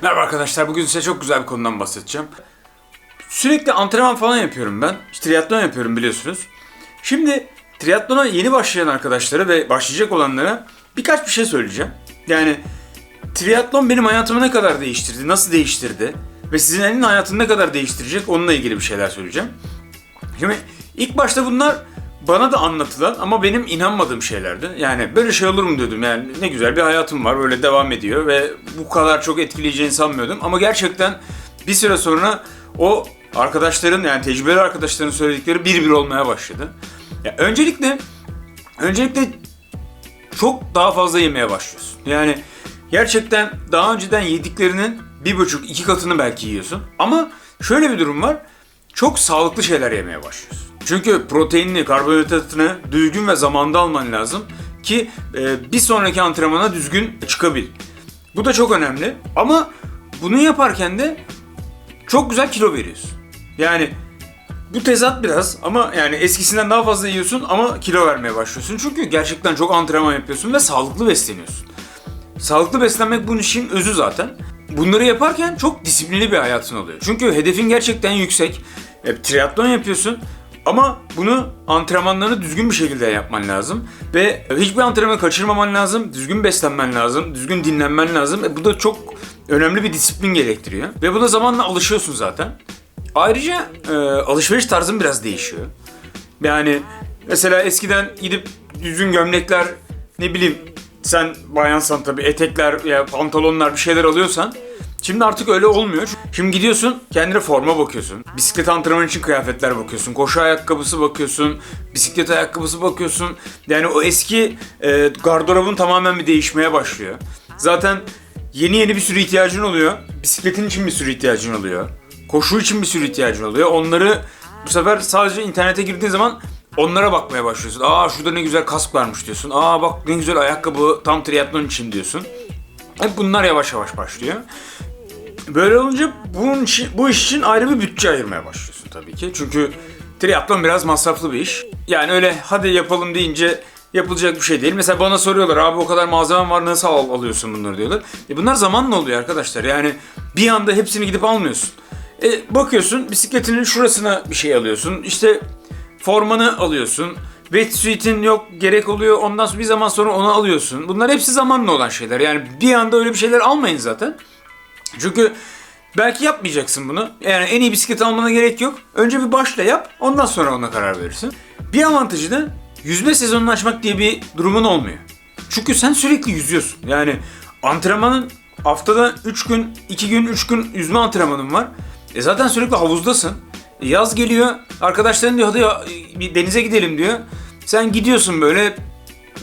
Merhaba arkadaşlar, bugün size çok güzel bir konudan bahsedeceğim. Sürekli antrenman falan yapıyorum ben. İşte triatlon yapıyorum biliyorsunuz. Şimdi triatlona yeni başlayan arkadaşlara ve başlayacak olanlara birkaç bir şey söyleyeceğim. Yani triatlon benim hayatımı ne kadar değiştirdi, nasıl değiştirdi ve sizin elin hayatını ne kadar değiştirecek onunla ilgili bir şeyler söyleyeceğim. Şimdi ilk başta bunlar bana da anlatılan ama benim inanmadığım şeylerdi. Yani böyle şey olur mu diyordum yani ne güzel bir hayatım var böyle devam ediyor ve bu kadar çok etkileyeceğini sanmıyordum. Ama gerçekten bir süre sonra o arkadaşların yani tecrübeli arkadaşların söyledikleri bir bir olmaya başladı. Ya öncelikle öncelikle çok daha fazla yemeye başlıyorsun. Yani gerçekten daha önceden yediklerinin bir buçuk iki katını belki yiyorsun. Ama şöyle bir durum var. Çok sağlıklı şeyler yemeye başlıyorsun. Çünkü proteinini, karbonhidratını düzgün ve zamanda alman lazım ki e, bir sonraki antrenmana düzgün çıkabil. Bu da çok önemli. Ama bunu yaparken de çok güzel kilo veriyorsun. Yani bu tezat biraz ama yani eskisinden daha fazla yiyorsun ama kilo vermeye başlıyorsun. Çünkü gerçekten çok antrenman yapıyorsun ve sağlıklı besleniyorsun. Sağlıklı beslenmek bunun işin özü zaten. Bunları yaparken çok disiplinli bir hayatın oluyor. Çünkü hedefin gerçekten yüksek. E, triatlon yapıyorsun ama bunu antrenmanlarını düzgün bir şekilde yapman lazım. Ve hiçbir antrenmanı kaçırmaman lazım. Düzgün beslenmen lazım. Düzgün dinlenmen lazım. E, bu da çok önemli bir disiplin gerektiriyor. Ve buna zamanla alışıyorsun zaten. Ayrıca e, alışveriş tarzın biraz değişiyor. Yani mesela eskiden gidip düzgün gömlekler ne bileyim sen bayansan tabii etekler ya pantolonlar bir şeyler alıyorsan Şimdi artık öyle olmuyor. Şimdi gidiyorsun kendine forma bakıyorsun. Bisiklet antrenmanı için kıyafetler bakıyorsun. Koşu ayakkabısı bakıyorsun. Bisiklet ayakkabısı bakıyorsun. Yani o eski e, gardırobun tamamen bir değişmeye başlıyor. Zaten yeni yeni bir sürü ihtiyacın oluyor. Bisikletin için bir sürü ihtiyacın oluyor. Koşu için bir sürü ihtiyacın oluyor. Onları bu sefer sadece internete girdiğin zaman onlara bakmaya başlıyorsun. Aa şurada ne güzel kask varmış diyorsun. Aa bak ne güzel ayakkabı tam triatlon için diyorsun. Hep bunlar yavaş yavaş başlıyor. Böyle olunca bunun için, bu iş için ayrı bir bütçe ayırmaya başlıyorsun tabii ki. Çünkü triatlon biraz masraflı bir iş. Yani öyle hadi yapalım deyince yapılacak bir şey değil. Mesela bana soruyorlar abi o kadar malzemem var nasıl al- alıyorsun bunları diyorlar. E bunlar zamanla oluyor arkadaşlar. Yani bir anda hepsini gidip almıyorsun. E bakıyorsun bisikletinin şurasına bir şey alıyorsun. İşte formanı alıyorsun. Wetsuit'in yok gerek oluyor. Ondan sonra bir zaman sonra onu alıyorsun. Bunlar hepsi zamanla olan şeyler. Yani bir anda öyle bir şeyler almayın zaten. Çünkü belki yapmayacaksın bunu. Yani en iyi bisiklet almana gerek yok. Önce bir başla yap. Ondan sonra ona karar verirsin. Bir avantajı da yüzme sezonunu açmak diye bir durumun olmuyor. Çünkü sen sürekli yüzüyorsun. Yani antrenmanın haftada 3 gün, 2 gün, 3 gün yüzme antrenmanın var. E zaten sürekli havuzdasın. Yaz geliyor. Arkadaşların diyor hadi ya, bir denize gidelim diyor. Sen gidiyorsun böyle.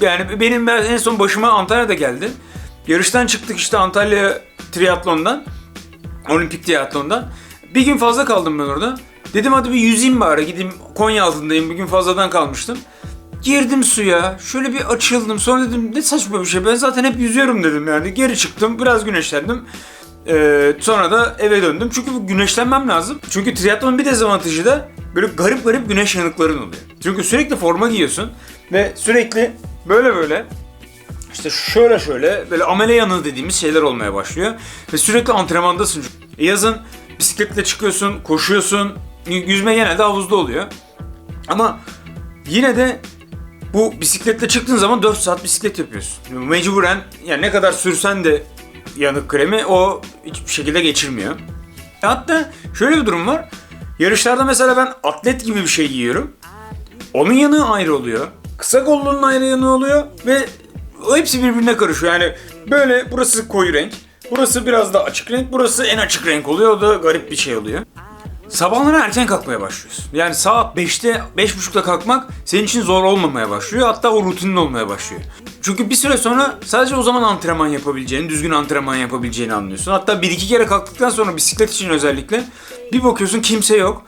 Yani benim ben en son başıma Antalya'da geldi. Yarıştan çıktık işte Antalya triatlondan. Olimpik triatlondan. Bir gün fazla kaldım ben orada. Dedim hadi bir yüzeyim bari gideyim Konya altındayım bir gün fazladan kalmıştım. Girdim suya şöyle bir açıldım sonra dedim ne saçma bir şey ben zaten hep yüzüyorum dedim yani geri çıktım biraz güneşlendim. Ee, sonra da eve döndüm çünkü güneşlenmem lazım. Çünkü triatlonun bir dezavantajı da böyle garip garip güneş yanıkların oluyor. Çünkü sürekli forma giyiyorsun ve sürekli böyle böyle işte şöyle şöyle böyle amele yanığı dediğimiz şeyler olmaya başlıyor. Ve sürekli antrenmandasın. E yazın bisikletle çıkıyorsun, koşuyorsun. Yüzme genelde havuzda oluyor. Ama yine de bu bisikletle çıktığın zaman 4 saat bisiklet yapıyorsun. Mecburen yani ne kadar sürsen de yanık kremi o hiçbir şekilde geçirmiyor. E Hatta şöyle bir durum var. Yarışlarda mesela ben atlet gibi bir şey giyiyorum. Onun yanığı ayrı oluyor. Kısa kollunun ayrı yanığı oluyor ve hepsi birbirine karışıyor. Yani böyle burası koyu renk, burası biraz da açık renk, burası en açık renk oluyor. O da garip bir şey oluyor. Sabahları erken kalkmaya başlıyorsun. Yani saat 5'te, 5.30'da kalkmak senin için zor olmamaya başlıyor. Hatta o rutinin olmaya başlıyor. Çünkü bir süre sonra sadece o zaman antrenman yapabileceğini, düzgün antrenman yapabileceğini anlıyorsun. Hatta bir iki kere kalktıktan sonra bisiklet için özellikle bir bakıyorsun kimse yok.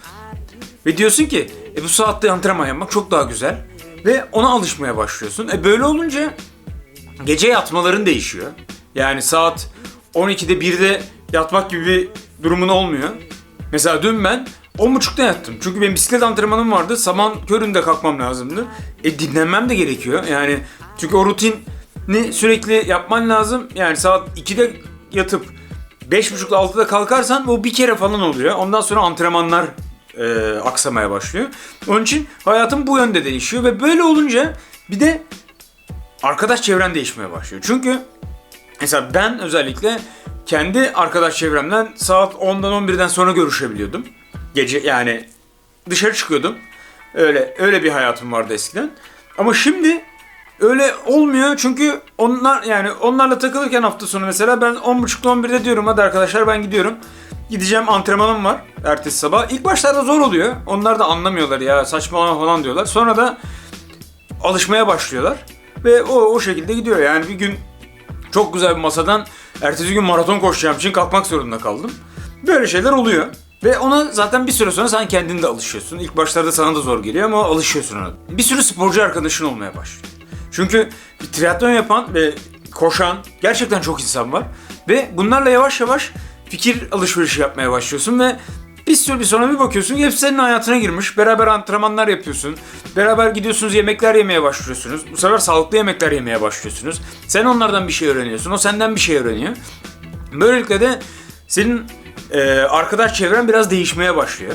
Ve diyorsun ki e bu saatte antrenman yapmak çok daha güzel. Ve ona alışmaya başlıyorsun. E böyle olunca gece yatmaların değişiyor. Yani saat 12'de 1'de yatmak gibi bir durumun olmuyor. Mesela dün ben 10.30'da yattım. Çünkü benim bisiklet antrenmanım vardı. Sabah köründe kalkmam lazımdı. E dinlenmem de gerekiyor. Yani çünkü o rutini sürekli yapman lazım. Yani saat 2'de yatıp 5.30'da 6'da kalkarsan bu bir kere falan oluyor. Ondan sonra antrenmanlar e, aksamaya başlıyor. Onun için hayatım bu yönde değişiyor ve böyle olunca bir de arkadaş çevren değişmeye başlıyor. Çünkü mesela ben özellikle kendi arkadaş çevremden saat 10'dan 11'den sonra görüşebiliyordum. Gece yani dışarı çıkıyordum. Öyle öyle bir hayatım vardı eskiden. Ama şimdi öyle olmuyor çünkü onlar yani onlarla takılırken hafta sonu mesela ben 10.30'da 11'de diyorum hadi arkadaşlar ben gidiyorum. Gideceğim antrenmanım var ertesi sabah. İlk başlarda zor oluyor. Onlar da anlamıyorlar ya saçmalama falan diyorlar. Sonra da alışmaya başlıyorlar. Ve o o şekilde gidiyor. Yani bir gün çok güzel bir masadan ertesi gün maraton koşacağım için kalkmak zorunda kaldım. Böyle şeyler oluyor. Ve ona zaten bir süre sonra sen kendin de alışıyorsun. İlk başlarda sana da zor geliyor ama alışıyorsun ona. Bir sürü sporcu arkadaşın olmaya başlıyor. Çünkü bir triatlon yapan ve koşan gerçekten çok insan var. Ve bunlarla yavaş yavaş fikir alışverişi yapmaya başlıyorsun ve bir sürü bir sonra bir bakıyorsun hepsi senin hayatına girmiş. Beraber antrenmanlar yapıyorsun. Beraber gidiyorsunuz yemekler yemeye başlıyorsunuz. Bu sefer sağlıklı yemekler yemeye başlıyorsunuz. Sen onlardan bir şey öğreniyorsun. O senden bir şey öğreniyor. Böylelikle de senin e, arkadaş çevren biraz değişmeye başlıyor.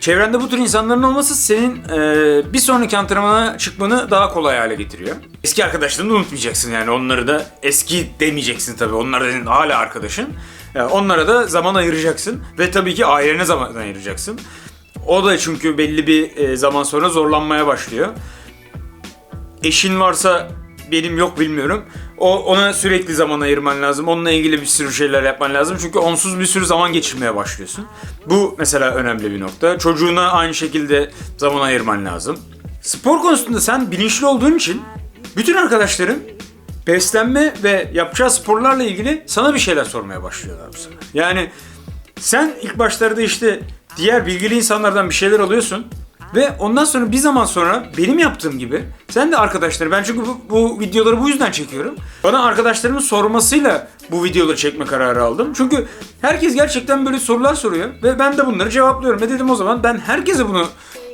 Çevrende bu tür insanların olması senin e, bir sonraki antrenmana çıkmanı daha kolay hale getiriyor. Eski arkadaşlarını da unutmayacaksın yani onları da eski demeyeceksin tabii. Onlar senin hala arkadaşın. Yani onlara da zaman ayıracaksın ve tabii ki ailene zaman ayıracaksın. O da çünkü belli bir e, zaman sonra zorlanmaya başlıyor. Eşin varsa benim yok bilmiyorum. O ona sürekli zaman ayırman lazım. Onunla ilgili bir sürü şeyler yapman lazım. Çünkü onsuz bir sürü zaman geçirmeye başlıyorsun. Bu mesela önemli bir nokta. Çocuğuna aynı şekilde zaman ayırman lazım. Spor konusunda sen bilinçli olduğun için bütün arkadaşların beslenme ve yapacağı sporlarla ilgili sana bir şeyler sormaya başlıyorlar bu sefer. Yani sen ilk başlarda işte diğer bilgili insanlardan bir şeyler alıyorsun ve ondan sonra bir zaman sonra benim yaptığım gibi sen de arkadaşlar ben çünkü bu, bu videoları bu yüzden çekiyorum. Bana arkadaşlarımın sormasıyla bu videoları çekme kararı aldım. Çünkü herkes gerçekten böyle sorular soruyor ve ben de bunları cevaplıyorum. Ve dedim o zaman ben herkese bunu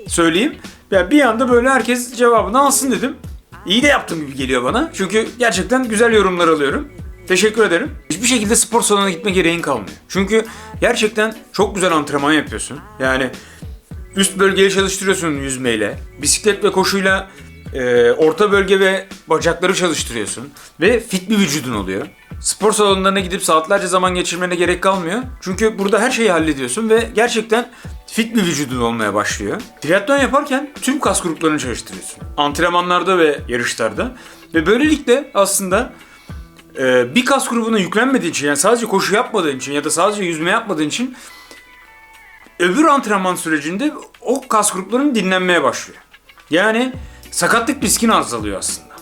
söyleyeyim. Ya bir anda böyle herkes cevabını alsın dedim. İyi de yaptım gibi geliyor bana. Çünkü gerçekten güzel yorumlar alıyorum. Teşekkür ederim. Hiçbir şekilde spor salonuna gitme gereğin kalmıyor. Çünkü gerçekten çok güzel antrenman yapıyorsun. Yani üst bölgeyi çalıştırıyorsun yüzmeyle. Bisiklet ve koşuyla e, orta bölge ve bacakları çalıştırıyorsun. Ve fit bir vücudun oluyor. Spor salonlarına gidip saatlerce zaman geçirmene gerek kalmıyor. Çünkü burada her şeyi hallediyorsun ve gerçekten fit bir vücudun olmaya başlıyor. Triatlon yaparken tüm kas gruplarını çalıştırıyorsun. Antrenmanlarda ve yarışlarda. Ve böylelikle aslında e, bir kas grubuna yüklenmediğin için yani sadece koşu yapmadığın için ya da sadece yüzme yapmadığın için öbür antrenman sürecinde o kas gruplarının dinlenmeye başlıyor. Yani sakatlık riskin azalıyor aslında.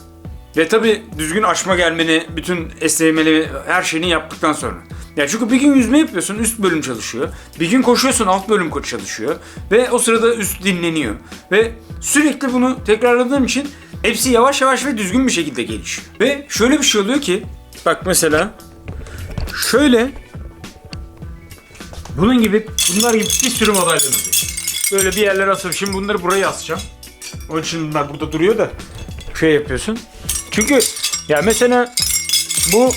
Ve tabi düzgün açma gelmeni, bütün esnemeli her şeyini yaptıktan sonra. Ya çünkü bir gün yüzme yapıyorsun, üst bölüm çalışıyor. Bir gün koşuyorsun, alt bölüm çalışıyor. Ve o sırada üst dinleniyor. Ve sürekli bunu tekrarladığım için hepsi yavaş yavaş ve düzgün bir şekilde gelişiyor. Ve şöyle bir şey oluyor ki, bak mesela şöyle bunun gibi, bunlar gibi bir sürü modeller oluyor. Böyle bir yerlere asıyorum. Şimdi bunları buraya asacağım. Onun için bunlar burada duruyor da şey yapıyorsun. Çünkü ya mesela bu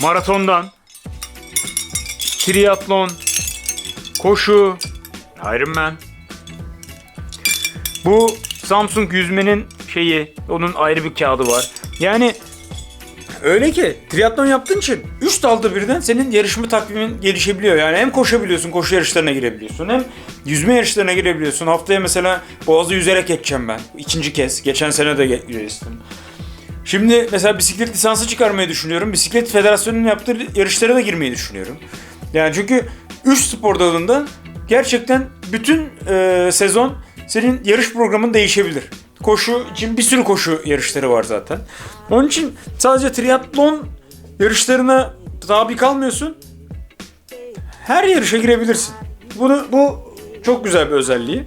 maratondan triatlon, koşu, Ironman. Bu Samsung yüzmenin şeyi, onun ayrı bir kağıdı var. Yani Öyle ki triatlon yaptığın için 3 dalda birden senin yarışma takvimin gelişebiliyor. Yani hem koşabiliyorsun, koşu yarışlarına girebiliyorsun. Hem yüzme yarışlarına girebiliyorsun. Haftaya mesela Boğaz'ı yüzerek geçeceğim ben. İkinci kez. Geçen sene de geçtim. Şimdi mesela bisiklet lisansı çıkarmayı düşünüyorum. Bisiklet Federasyonu'nun yaptığı yarışlara da girmeyi düşünüyorum. Yani çünkü 3 spor dalında gerçekten bütün e, sezon senin yarış programın değişebilir. Koşu için bir sürü koşu yarışları var zaten. Onun için sadece triatlon yarışlarına tabi kalmıyorsun. Her yarışa girebilirsin. Bunu bu çok güzel bir özelliği.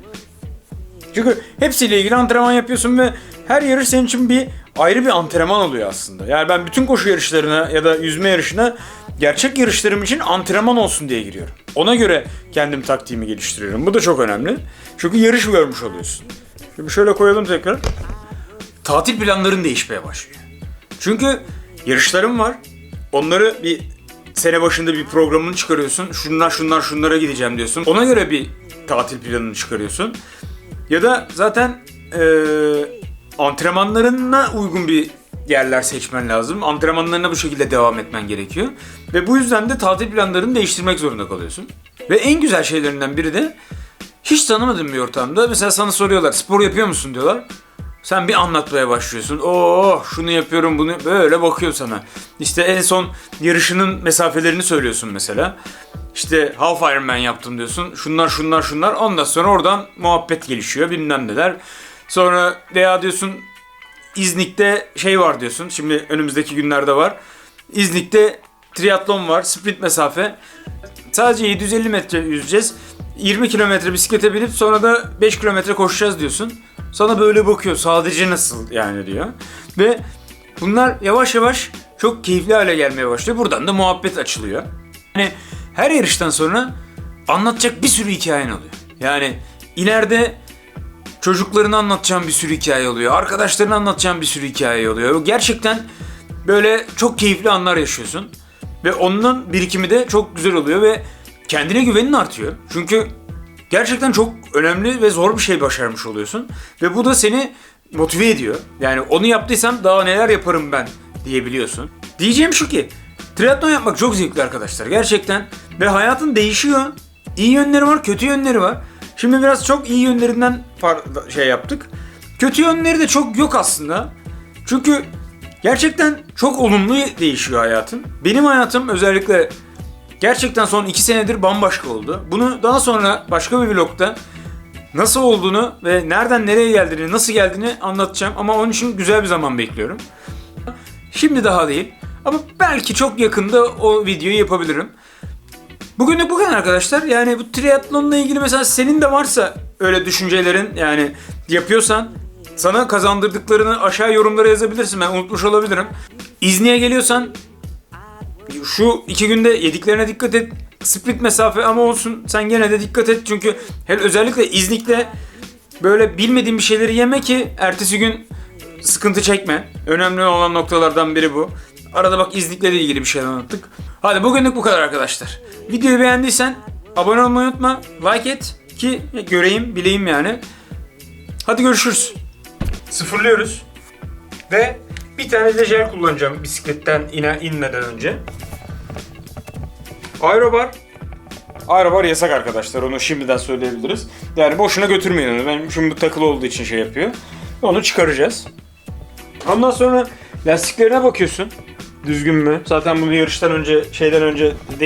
Çünkü hepsiyle ilgili antrenman yapıyorsun ve her yarış senin için bir ayrı bir antrenman oluyor aslında. Yani ben bütün koşu yarışlarına ya da yüzme yarışına gerçek yarışlarım için antrenman olsun diye giriyorum. Ona göre kendim taktiğimi geliştiriyorum. Bu da çok önemli. Çünkü yarış görmüş oluyorsun. Şimdi şöyle koyalım tekrar. Tatil planların değişmeye başlıyor. Çünkü yarışlarım var. Onları bir sene başında bir programını çıkarıyorsun. Şunlar şunlar şunlara gideceğim diyorsun. Ona göre bir tatil planını çıkarıyorsun. Ya da zaten eee antrenmanlarına uygun bir yerler seçmen lazım. Antrenmanlarına bu şekilde devam etmen gerekiyor. Ve bu yüzden de tatil planlarını değiştirmek zorunda kalıyorsun. Ve en güzel şeylerinden biri de hiç tanımadığın bir ortamda mesela sana soruyorlar spor yapıyor musun diyorlar. Sen bir anlatmaya başlıyorsun. Oo şunu yapıyorum bunu böyle bakıyor sana. İşte en son yarışının mesafelerini söylüyorsun mesela. İşte half Ironman yaptım diyorsun. Şunlar şunlar şunlar. Ondan sonra oradan muhabbet gelişiyor bilmem neler. Sonra veya diyorsun İznik'te şey var diyorsun. Şimdi önümüzdeki günlerde var. İznik'te triatlon var. Sprint mesafe. Sadece 750 metre yüzeceğiz. 20 kilometre bisiklete binip sonra da 5 kilometre koşacağız diyorsun. Sana böyle bakıyor. Sadece nasıl yani diyor. Ve bunlar yavaş yavaş çok keyifli hale gelmeye başlıyor. Buradan da muhabbet açılıyor. Yani her yarıştan sonra anlatacak bir sürü hikayen oluyor. Yani ileride çocuklarını anlatacağım bir sürü hikaye oluyor. Arkadaşlarını anlatacağım bir sürü hikaye oluyor. Gerçekten böyle çok keyifli anlar yaşıyorsun. Ve onun birikimi de çok güzel oluyor ve kendine güvenin artıyor. Çünkü gerçekten çok önemli ve zor bir şey başarmış oluyorsun. Ve bu da seni motive ediyor. Yani onu yaptıysam daha neler yaparım ben diyebiliyorsun. Diyeceğim şu ki triatlon yapmak çok zevkli arkadaşlar gerçekten. Ve hayatın değişiyor. İyi yönleri var, kötü yönleri var. Şimdi biraz çok iyi yönlerinden şey yaptık. Kötü yönleri de çok yok aslında. Çünkü gerçekten çok olumlu değişiyor hayatın. Benim hayatım özellikle gerçekten son iki senedir bambaşka oldu. Bunu daha sonra başka bir vlogda nasıl olduğunu ve nereden nereye geldiğini, nasıl geldiğini anlatacağım. Ama onun için güzel bir zaman bekliyorum. Şimdi daha değil. Ama belki çok yakında o videoyu yapabilirim. Bugünlük bu kadar arkadaşlar. Yani bu triatlonla ilgili mesela senin de varsa öyle düşüncelerin yani yapıyorsan sana kazandırdıklarını aşağı yorumlara yazabilirsin. Ben unutmuş olabilirim. İzni'ye geliyorsan şu iki günde yediklerine dikkat et. Split mesafe ama olsun sen gene de dikkat et. Çünkü hele özellikle İznik'te böyle bilmediğin bir şeyleri yeme ki ertesi gün sıkıntı çekme. Önemli olan noktalardan biri bu. Arada bak İznik'le ilgili bir şeyler anlattık. Hadi bugünlük bu kadar arkadaşlar. Videoyu beğendiysen abone olmayı unutma. Like et ki göreyim, bileyim yani. Hadi görüşürüz. Sıfırlıyoruz. Ve bir tane de jel kullanacağım bisikletten ine, inmeden önce. Aerobar. Aerobar yasak arkadaşlar onu şimdiden söyleyebiliriz. Yani boşuna götürmeyin onu. Benim şimdi takılı olduğu için şey yapıyor. Onu çıkaracağız. Ondan sonra lastiklerine bakıyorsun. Düzgün mü? Zaten bunu yarıştan önce, şeyden önce değiş